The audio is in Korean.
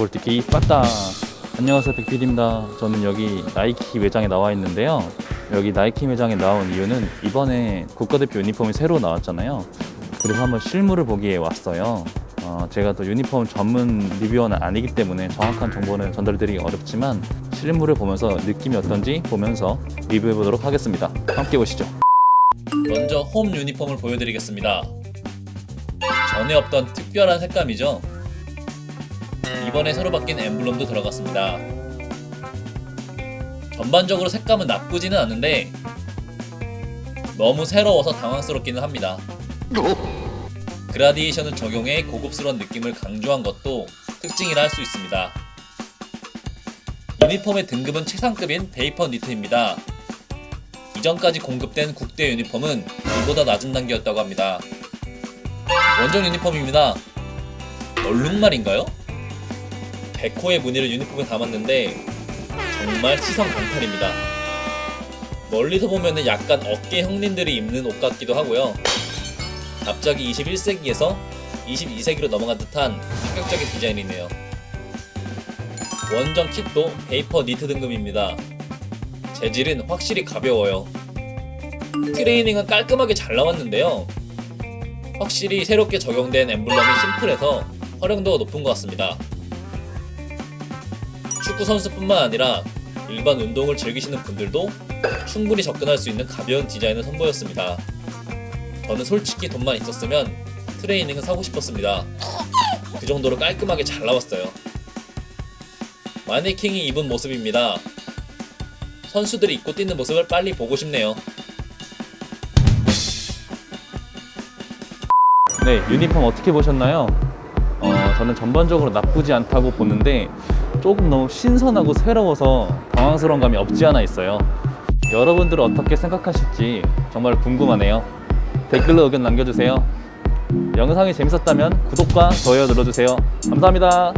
나이키 빠따 안녕하세요 백필입니다. 저는 여기 나이키 매장에 나와 있는데요. 여기 나이키 매장에 나온 이유는 이번에 국가대표 유니폼이 새로 나왔잖아요. 그래서 한번 실물을 보기에 왔어요. 어, 제가 또 유니폼 전문 리뷰어는 아니기 때문에 정확한 정보는 전달드리기 어렵지만 실물을 보면서 느낌이 어떤지 보면서 리뷰해 보도록 하겠습니다. 함께 보시죠. 먼저 홈 유니폼을 보여드리겠습니다. 전에 없던 특별한 색감이죠. 이번에 새로 바뀐 엠블럼도 들어갔습니다. 전반적으로 색감은 나쁘지는 않은데 너무 새로워서 당황스럽기는 합니다. 그라디에이션을 적용해 고급스러운 느낌을 강조한 것도 특징이라 할 수 있습니다. 유니폼의 등급은 최상급인 베이퍼 니트입니다. 이전까지 공급된 국대 유니폼은 이보다 낮은 단계였다고 합니다. 원정 유니폼입니다. 얼룩말인가요? 백호의 무늬를 유니폼에 담았는데 정말 시선 강탈입니다. 멀리서 보면 약간 어깨 형님들이 입는 옷 같기도 하고요. 갑자기 21세기에서 22세기로 넘어간 듯한 충격적인 디자인이네요. 원정 킷도 베이퍼 니트 등급입니다. 재질은 확실히 가벼워요. 트레이닝은 깔끔하게 잘 나왔는데요. 확실히 새롭게 적용된 엠블럼이 심플해서 활용도가 높은 것 같습니다. 축구 선수뿐만 아니라 일반 운동을 즐기시는 분들도 충분히 접근할 수 있는 가벼운 디자인을 선보였습니다. 저는 솔직히 돈만 있었으면 트레이닝은 사고 싶었습니다. 그 정도로 깔끔하게 잘 나왔어요. 마네킹이 입은 모습입니다. 선수들이 입고 뛰는 모습을 빨리 보고 싶네요. 네, 유니폼 어떻게 보셨나요? 어, 저는 전반적으로 나쁘지 않다고 보는데 조금 너무 신선하고 새로워서 당황스러운 감이 없지 않아 있어요. 여러분들은 어떻게 생각하실지 정말 궁금하네요. 댓글로 의견 남겨주세요. 영상이 재밌었다면 구독과 좋아요 눌러주세요. 감사합니다.